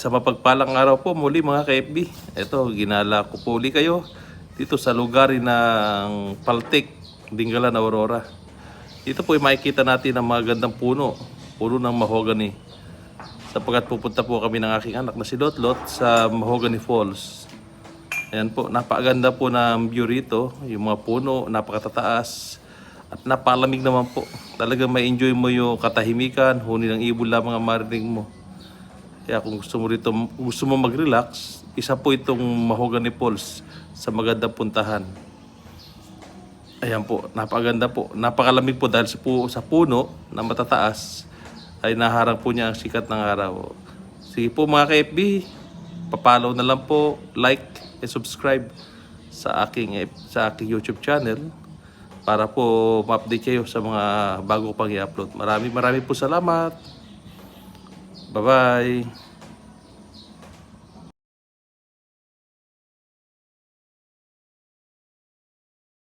Sa mapagpalang araw po muli mga ka-FB. Ito, ginala ko po uli kayo dito sa lugar ng Paltik, Dingalan, Aurora. Dito po ay makikita natin ang mga gandang puno. Puno ng mahogany. Sapagkat pupunta po kami ng aking anak na si Lotlot sa Mahogany Falls. Ayan po, napakaganda po ng view rito. Yung mga puno, napakatataas. At napalamig naman po. Talagang may enjoy mo yung katahimikan, huni ng ibon lamang ang marinig mo. Kaya kung gusto mo rito, gusto mo mag-relax, isa po itong Mahogany Falls sa magandang puntahan. Ayan po, napakaganda po. Napakalamig po dahil sa, pu- sa puno na matataas ay naharang po niya ang sikat ng araw. Sige po mga ka-FB, papalaw na lang po, like and subscribe sa aking sa aking YouTube channel para po ma-update kayo sa mga bago pang i-upload. Maraming maraming po salamat. Bye-bye.